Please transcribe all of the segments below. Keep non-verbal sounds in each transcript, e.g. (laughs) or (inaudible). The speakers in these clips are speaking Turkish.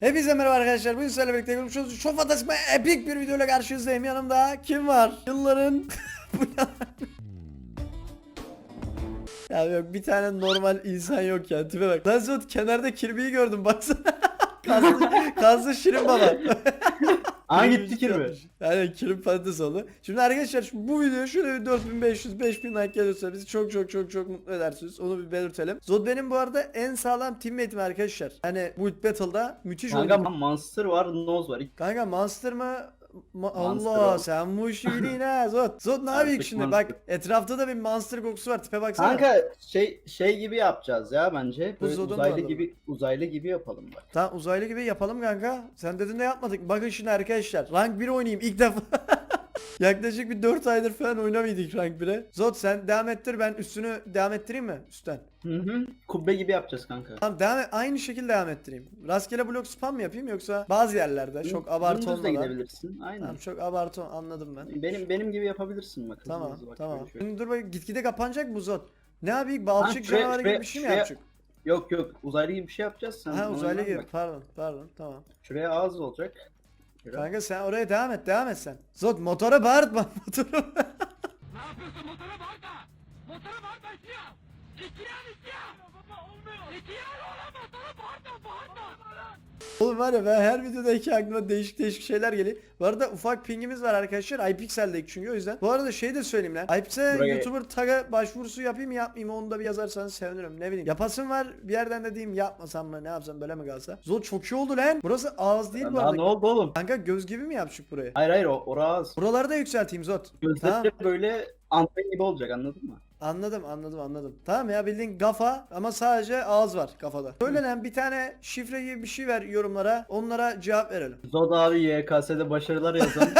Hepinize merhaba arkadaşlar. Bugün sizlerle birlikte görüşürüz. Çok fantastik epik bir videoyla karşınızdayım. Yanımda kim var? Yılların... (laughs) Ya yok bir tane normal insan yok ya. Tipe bak. Lan Zot kenarda kirbiyi gördüm baksana. (laughs) Kazlı, kazlı şirin baba. (laughs) Aa Kirbi gitti kirbi. Aynen kirim patates oldu. Şimdi arkadaşlar şu- bu video şöyle bir 4500 5000 like gelirse bizi çok çok çok çok mutlu edersiniz. Onu bir belirtelim. Zod benim bu arada en sağlam teammate'im arkadaşlar. Hani bu battle'da müthiş Kanka oynadı. Monster var, Nose var. Kanka Monster mı? Ma- Monster Allah o. sen bu işi (laughs) bilin ha Zod. Zod ne yapayım Artık şimdi? Monster. Bak etrafta da bir Monster kokusu var. Tipe baksana. Kanka şey şey gibi yapacağız ya bence. Böyle Buzodun uzaylı vardı. gibi uzaylı gibi yapalım bak. Tamam uzaylı gibi yapalım kanka. Sen dedin de yapmadık. Bakın şimdi arkadaşlar. Rank 1 oynayayım ilk defa. (laughs) Yaklaşık bir 4 aydır falan oynamıyorduk rank 1'e. Zod sen devam ettir ben üstünü devam ettireyim mi? Üstten. Hı hı. Kubbe gibi yapacağız kanka. Tamam devam et, aynı şekilde devam ettireyim. Rastgele blok spam mı yapayım yoksa bazı yerlerde çok abartı Dümdüz de olmadan. gidebilirsin. Aynen. Tamam çok abartı anladım ben. Benim benim gibi yapabilirsin bak. Tamam hızlı bak, tamam. şöyle. Şimdi dur bakayım gitgide kapanacak bu Zod. Ne yapayım balçık şuraya- canavarı gibi şuraya- bir şey mi şuraya- yapacak? Yok yok uzaylı gibi bir şey yapacağız sen. Ha ona uzaylı inan gibi bak. pardon pardon tamam. Şuraya ağız olacak. Şöyle. Kanka sen oraya devam et devam et sen. Zod motora bağırtma (laughs) motoru. Ne yapıyorsun motora bağırma. Motora bağırma istiyor. İstiyor istiyor. Oğlum var ya ben her videodaki aklıma değişik değişik şeyler geliyor. Bu arada ufak pingimiz var arkadaşlar. iPixel'deki çünkü o yüzden. Bu arada şey de söyleyeyim lan. Buraya- YouTuber tag'a başvurusu yapayım mı yapmayayım mı onu da bir yazarsanız sevinirim. Ne bileyim. Yapasım var bir yerden de diyeyim yapmasam mı ne yapsam böyle mi kalsa. Zod çok iyi oldu lan. Burası ağız değil bu Aa, ne arada. oldu oğlum? Kanka göz gibi mi yapışık buraya? Hayır hayır o ora ağız. Buraları da yükselteyim Zod. Gözleri Tamam. böyle anten gibi olacak anladın mı? Anladım anladım anladım. Tamam ya bildiğin kafa ama sadece ağız var kafada. Söyle lan bir tane şifre gibi bir şey ver yorumlara. Onlara cevap verelim. Zod abi YKS'de başarılar yazan. (laughs)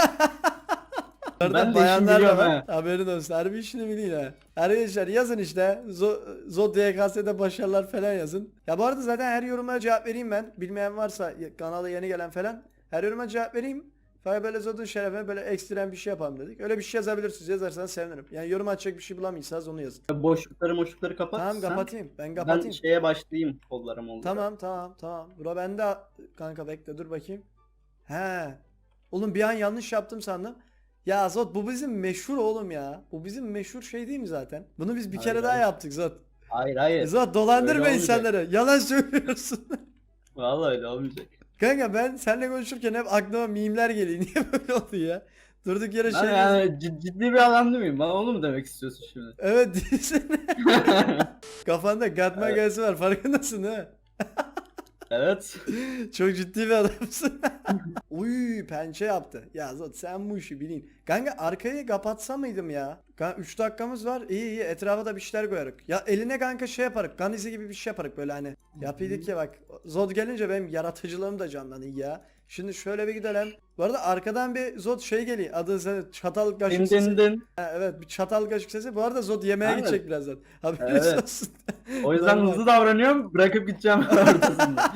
Ben de işimi bayanlar da biliyorum var. ha. Haberin olsun. Harbi işini bilin ha. Arkadaşlar yazın işte. Zo Zod YKS'de başarılar falan yazın. Ya bu arada zaten her yoruma cevap vereyim ben. Bilmeyen varsa kanala yeni gelen falan. Her yoruma cevap vereyim. Fakat böyle Zod'un şerefine böyle ekstrem bir şey yapalım dedik. Öyle bir şey yazabilirsiniz. Yazarsanız sevinirim. Yani yorum açacak bir şey bulamıyorsanız onu yazın. Boşlukları boşlukları kapat. tamam sen. kapatayım. Ben Ben kapatayım. şeye başlayayım kollarım oldu. Tamam tamam tamam. Bura bende kanka bekle dur bakayım. He. Oğlum bir an yanlış yaptım sandım. Ya Zot bu bizim meşhur oğlum ya. Bu bizim meşhur şey değil mi zaten? Bunu biz bir Hayır, kere daha hayır. yaptık Zot. Hayır hayır. Zot dolandırma insanları. Yalan söylüyorsun. (laughs) Vallahi öyle olmayacak. Kanka ben seninle konuşurken hep aklıma mimler geliyor. (laughs) Niye böyle oldu ya? Durduk yere Ben şey... yani cid- ciddi bir değil miyim? Bana onu mu demek istiyorsun şimdi? Evet (laughs) değilsin. (laughs) Kafanda katma Evet. gelsi var farkındasın ha. Evet. (laughs) Çok ciddi bir adamsın. (laughs) Uy pençe yaptı. Ya Zot sen bu işi bilin. Kanka arkayı kapatsa mıydım ya? Kanka 3 dakikamız var. İyi iyi etrafa da bir şeyler koyarık. Ya eline kanka şey yaparık. Kan izi gibi bir şey yaparık böyle hani. Yapıyorduk ya bak. Zod gelince benim yaratıcılığım da canlanıyor ya. Şimdi şöyle bir gidelim. Bu arada arkadan bir Zod şey geliyor. Adı sen çatal Din kaşık din sesi. din. Ha, evet bir çatal kaşık sesi. Bu arada Zod yemeğe Aynen. gidecek birazdan. Haberiniz Evet. olsun. O yüzden hızlı davranıyorum. Bırakıp gideceğim (laughs) ortasında.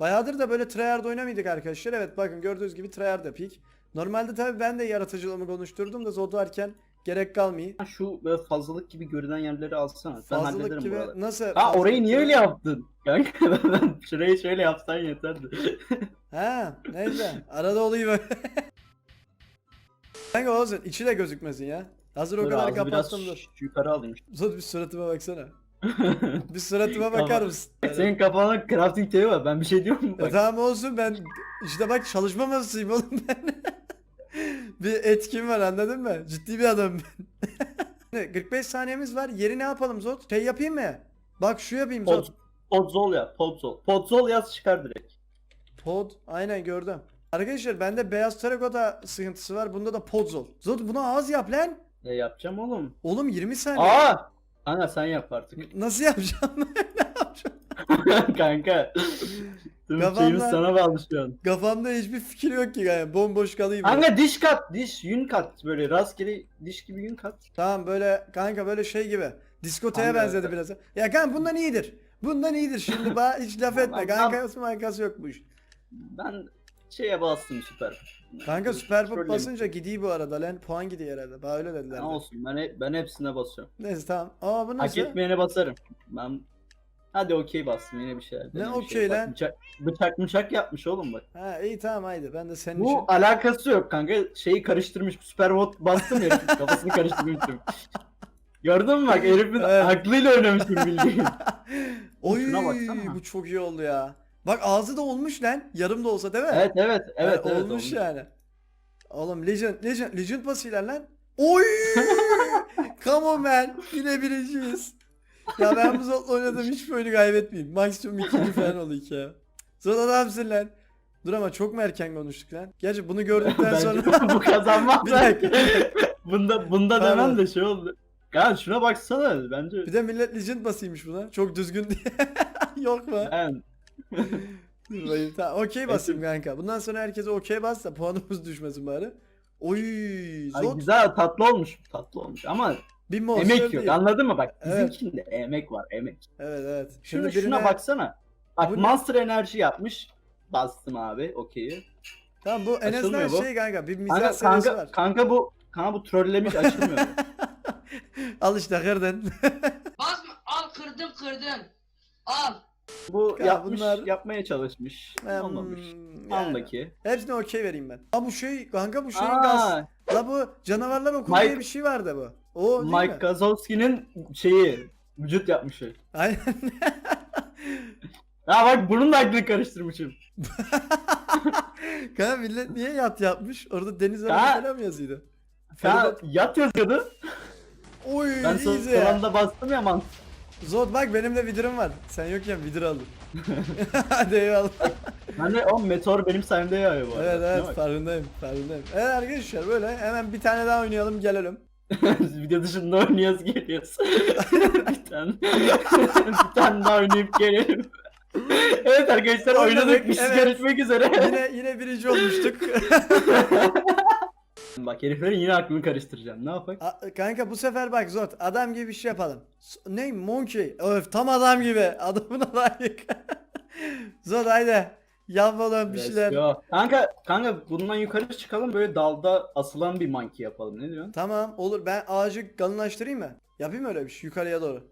Bayağıdır da böyle tryhard oynamıyorduk arkadaşlar. Evet bakın gördüğünüz gibi tryhard da peak. Normalde tabii ben de yaratıcılığımı konuşturdum da Zod varken gerek kalmıyor. Şu böyle fazlalık gibi görünen yerleri alsana. Ben Fazlalık hallederim gibi buraları. nasıl? Ha fazlalık orayı niye gibi? öyle yaptın? Kanka (laughs) ben şurayı şöyle yapsan yeterdi. (laughs) Ha neyse arada oluyor (laughs) böyle. Kanka olsun içi de gözükmesin ya. Hazır o Dur, kadar ağzı biraz kapattım dur. ş- yukarı alayım. Zod bir suratıma baksana. Bir suratıma bakar mısın? Senin kafanda crafting table var. Ben bir şey diyorum mu? E Bak. tamam olsun ben işte bak çalışma masasıyım oğlum ben. Bir etkim var anladın mı? Ciddi bir adamım ben. (laughs) 45 saniyemiz var. Yeri ne yapalım Zot? Şey yapayım mı? Bak şu yapayım Pod, Zot. podzol ya. Podzol. Podzol yaz çıkar direkt. Pod. Aynen gördüm. Arkadaşlar bende beyaz terakota sıkıntısı var. Bunda da podzol. Zot bunu az yap lan. Ne yapacağım oğlum? Oğlum 20 saniye. Aa! Ana sen yap artık. Nasıl yapacağım? (laughs) (laughs) Kanka. Tüm Kafamda- şeyimiz sana bağlı şu an. Kafamda hiçbir fikir yok ki yani. Bomboş kalayım. Kanka diş kat. Diş yün kat. Böyle rastgele diş gibi yün kat. Tamam böyle kanka böyle şey gibi. Diskoteye Kanka, benzedi evet. biraz. Ya kanka bundan iyidir. Bundan iyidir şimdi bana hiç laf etme. Tamam, Kankası mankası yok bu iş. Ben şeye bastım süper. Kanka süper pop basınca gidiyor bu arada lan. Puan gidiyor herhalde. Bana öyle dediler. Ne olsun ben, he- ben hepsine basıyorum. Neyse tamam. Aa bu Hak nasıl? etmeyene basarım. Ben Hadi okey bastım yine bir şeyler. Ne okey şey. Bak, lan? Bıçak, bıçak bıçak yapmış oğlum bak. Ha iyi tamam haydi ben de senin Bu için. alakası yok kanka. Şeyi karıştırmış. Süper bot bastım ya. (laughs) kafasını karıştırmışım. Gördün mü bak herifin Evet. aklıyla oynamışım bildiğin. (laughs) Oy şuna baksana. bu çok iyi oldu ya. Bak ağzı da olmuş lan. Yarım da olsa değil mi? evet evet evet. Ha, evet olmuş yani. Oğlum Legend, Legend, Legend basıyla lan. Oy! (laughs) Come on man. Yine birinciyiz. Ya ben bu Zot'la oynadım hiç böyle kaybetmeyeyim. Maksimum ikinci falan olayım ya. Zot adamsın lan. Dur ama çok mu erken konuştuk lan? Gerçi bunu gördükten Bence sonra... (laughs) bu kazanmaz. Bir dakika. (laughs) bunda bunda Pardon. demem de şey oldu. Kanka şuna baksana bence. Bir de millet Legend basıymış buna. Çok düzgün diye. (laughs) Yok mu? Ben Dur bakayım. Tamam okey basayım kanka. Bundan sonra herkese okey bas da puanımız düşmesin bari. Oy Ay, Zot güzel tatlı olmuş. Tatlı olmuş ama bir emek yok. Anladın mı bak? Evet. Bizimkinde emek var emek. Evet evet. Şunu, Şimdi şuna birine- baksana. Bak Bu ne? Monster Enerji yapmış. Bastım abi okeyi. Tamam bu en azından bu. şey kanka bir mizah Kanka, kanka, var. kanka bu kanka bu trollemiş açılmıyor. (laughs) Al işte kırdın. (laughs) Basma al kırdım kırdım. Al. bu Ya yapmış bunlar- yapmaya çalışmış. Hmm, Olmamış. yani. Andaki. Hepsine okey vereyim ben. Ha bu şey kanka bu şeyin Aa, gaz. La bu canavarlar okulu diye Mike- bir şey vardı bu. O değil Mike mi? Gazowski'nin şeyi vücut yapmışı. Aynen. (laughs) Ya bak bunun da aklını karıştırmışım. (laughs) kanka millet niye yat yapmış? Orada deniz Ya- falan mı yazıyordu? Ya yat yazıyordu. Oy Ben son easy. son anda bastım ya man. Zod bak benim de vidirim var. Sen yokken vidir aldım. (laughs) Hadi eyvallah. Ben de o meteor benim sayemde yağıyor bu arada. evet evet Değil mi? farkındayım farkındayım. Evet arkadaşlar böyle hemen bir tane daha oynayalım gelelim. (laughs) Video dışında oynuyoruz geliyoruz. (laughs) bir tane. (laughs) bir tane daha oynayıp gelelim. evet arkadaşlar Oynadık, oynadık. Biz evet. görüşmek üzere. Yine yine birinci olmuştuk. Bak heriflerin yine aklını karıştıracağım. Ne yapak? A- Kanka bu sefer bak Zot adam gibi bir şey yapalım. Ne Monkey? Öf tam adam gibi. Adamına layık. Zot haydi. Yapalım bir şeyler. go. Kanka, kanka bundan yukarı çıkalım böyle dalda asılan bir monkey yapalım. Ne diyorsun? Tamam olur ben ağacı kalınlaştırayım mı? Yapayım mı öyle bir şey yukarıya doğru?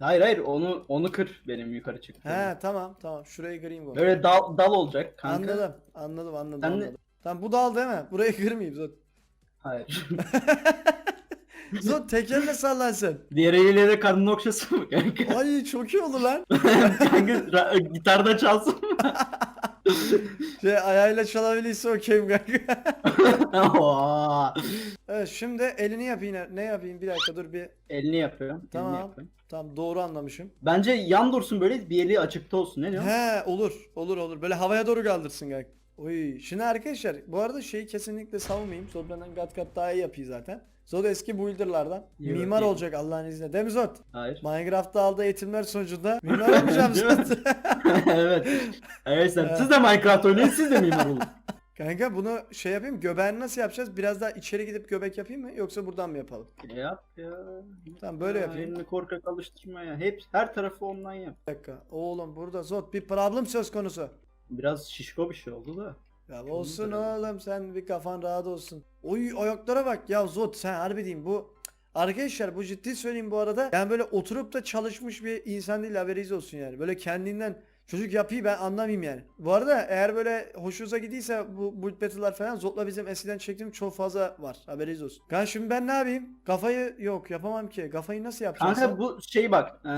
Hayır hayır onu onu kır benim yukarı çıktığım. He tamam tamam şurayı kırayım bu. Böyle dal, dal olacak kanka. Anladım anladım anladım Sen anladım. Tamam bu dal değil mi? Burayı kırmayayım Zot. Hayır. (laughs) Zot tekerle sallansın. Diğer eliyle de karnını okşasın mı kanka? Ay çok iyi olur lan. (laughs) kanka gitarda çalsın mı? (laughs) (laughs) Şey ayağıyla çalabilirse okeyim kanka. (laughs) Evet şimdi elini yapayım. Ne yapayım? Bir dakika dur bir. Elini yapıyorum. Tamam. Elini yapıyorum. Tamam doğru anlamışım. Bence yan dursun böyle bir eli açıkta olsun. Ne diyorsun? He olur olur olur. Böyle havaya doğru kaldırsın kanka. Oy. Şimdi arkadaşlar bu arada şeyi kesinlikle savunmayayım. Zod benden kat kat daha iyi yapıyor zaten. Zod eski builderlardan. İyi mimar bakayım. olacak Allah'ın izniyle. Değil mi Zod? Hayır. Minecraft'ta aldığı eğitimler sonucunda (laughs) mimar olacağım? Zod. (laughs) evet. Arkadaşlar siz de Minecraft oynayın siz de mimar olun. (laughs) kanka bunu şey yapayım. Göbeğini nasıl yapacağız? Biraz daha içeri gidip göbek yapayım mı? Yoksa buradan mı yapalım? Yap ya. Tamam böyle Ya, yapayım. Elini korkak alıştırma ya. Hep her tarafı ondan yap. Bir dakika. Oğlum burada Zod bir problem söz konusu. Biraz şişko bir şey oldu da. Ya olsun oğlum sen bir kafan rahat olsun. Oy ayaklara bak ya Zot sen harbi diyeyim bu Arkadaşlar bu ciddi söyleyeyim bu arada. Yani böyle oturup da çalışmış bir insan değil haberiniz olsun yani. Böyle kendinden çocuk yapıyı ben anlamayayım yani. Bu arada eğer böyle hoşunuza gidiyse bu Bullet Battle'lar falan Zot'la bizim eskiden çektiğim çok fazla var. Haberiniz olsun. Kan şimdi ben ne yapayım? Kafayı yok yapamam ki. Kafayı nasıl yapacağım? Kanka bu şey bak. eee,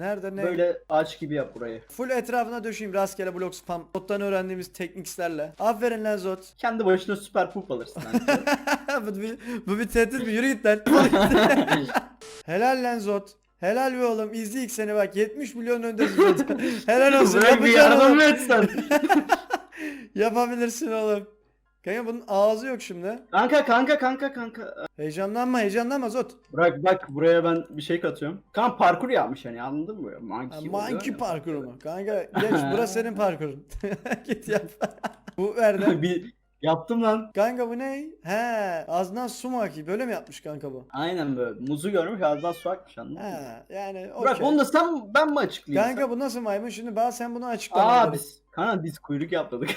Nerede ne? böyle ağaç gibi yap burayı. Full etrafına döşeyim rastgele blok spam. Zot'tan öğrendiğimiz tekniklerle. Aferin lan Zot. Kendi başına süper pup alırsın. (laughs) bu, bir, bu bir tehdit mi? Yürü git lan. (laughs) Helal lan Zot. Helal be oğlum. İzleyik seni bak. 70 milyon Zot. (laughs) Helal olsun. Bırak bir Yapacaksın yardım oğlum. mı etsen? (laughs) Yapabilirsin oğlum. Kanka bunun ağzı yok şimdi. kanka kanka kanka kanka. Heyecanlanma heyecanlanma Zot. Bırak bak buraya ben bir şey katıyorum. Kan parkur yapmış yani anladın mı? Ha, Monkey, oluyor Monkey ya. parkuru mu? Kanka geç burası senin (laughs) parkurun. Git yap. bu nerede? bir yaptım lan. Kanka bu ne? He ağzından su mu akıyor? Böyle mi yapmış kanka bu? Aynen böyle. Muzu görmüş ağzından su akmış anladın mı? He yani Bırak okey. onu da sen ben mi açıklayayım? Kanka bu nasıl maymun? Şimdi bana sen bunu açıkla. Aa bana. biz. Kanka biz kuyruk yapmadık.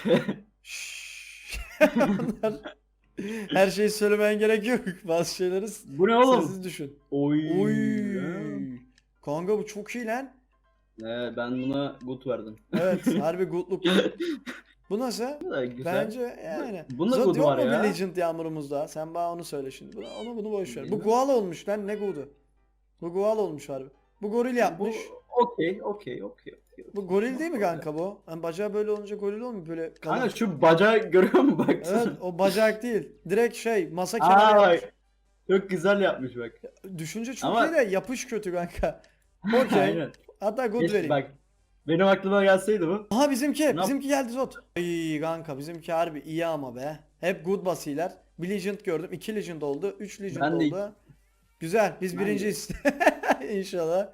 Şşş. Onlar- (laughs) Her şeyi söylemen gerek yok. (laughs) Bazı şeyleri s- bu ne oğlum? sessiz düşün. Oy. Oy. Kanka bu çok iyi lan. Ee, ben buna good verdim. Evet harbi goodluk. (laughs) Bu nasıl? Bu da güzel. Bence yani. Bunda Zod good var ya. Legend yağmurumuzda? Sen bana onu söyle şimdi. Bunu- Onu bunu boş ver. Bu. Gual olmuş lan ne Good'u? Bu Gual olmuş harbi. Bu goril Bu yapmış. okey okey okey. okey. Bu goril değil mi kanka bu? Yani bacağı böyle olunca goril olmuyor böyle kalın. Kanka şu bacağı görüyor musun bak? Evet o bacak değil. Direkt şey masa Aa kenarı yapmış. Çok güzel yapmış bak. Düşünce çok Ama- iyi de yapış kötü kanka. (laughs) Okey. Hatta good vereyim. bak. Benim aklıma gelseydi bu. Aha bizimki. yap- Bizimki geldi Zot. Ay kanka bizimki harbi iyi ama be. Hep good basiler. Bir legend gördüm. iki legend oldu. Üç legend Ben de- oldu. Güzel. Biz Ben de- birinciyiz. (laughs) İnşallah.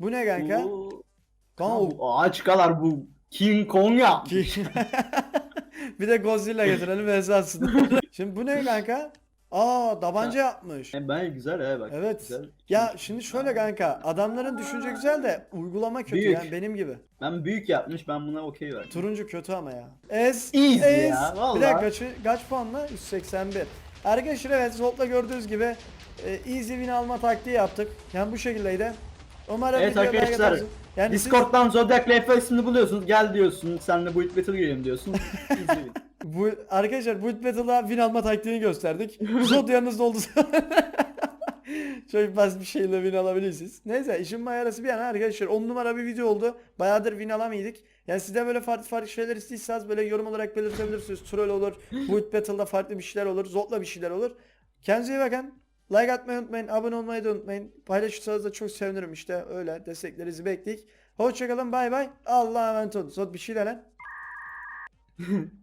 Bu ne kanka? Bu... Kanka Kanka bu ağaç kadar bu King Kong ya. (laughs) Bir de Godzilla getirelim esasında. (laughs) Şimdi bu ne kanka? Aa tabanca yapmış. E, Ben güzel he bak. Evet. Güzel. Ya şimdi şöyle kanka adamların düşünce güzel de uygulama kötü Büyük. yani benim gibi. Ben büyük yapmış ben buna okey verdim. Turuncu kötü ama ya. Ez, Easy ez. ya, vallahi. Bir dakika kaç, kaç puanla? 181. Arkadaşlar evet Zolt'la gördüğünüz gibi e, easy win alma taktiği yaptık. Yani bu şekildeydi. Umarım Evet arkadaşlar, atarsın. Yani siz- Discord'dan Zodiac Left ismini buluyorsunuz. Gel diyorsun. Senle bu Battle girelim diyorsun. (laughs) Easy win. Bu arkadaşlar Bullet Battle'da win alma taktiğini gösterdik. Zod yanınızda oldu. (laughs) Çok basit bir şeyle win alabilirsiniz. Neyse işin mayarası bir yana arkadaşlar 10 numara bir video oldu. Bayağıdır win alamıyorduk. Yani siz de böyle farklı farklı şeyler istiyorsanız böyle yorum olarak belirtebilirsiniz. Troll olur, Bullet Battle'da farklı bir şeyler olur, Zod'la bir şeyler olur. Kendinize iyi bakın. Like atmayı unutmayın, abone olmayı da unutmayın. Paylaşırsanız da çok sevinirim işte öyle desteklerinizi bekledik. Hoşçakalın bay bay. Allah'a emanet olun. Zod bir şey de lan. (laughs)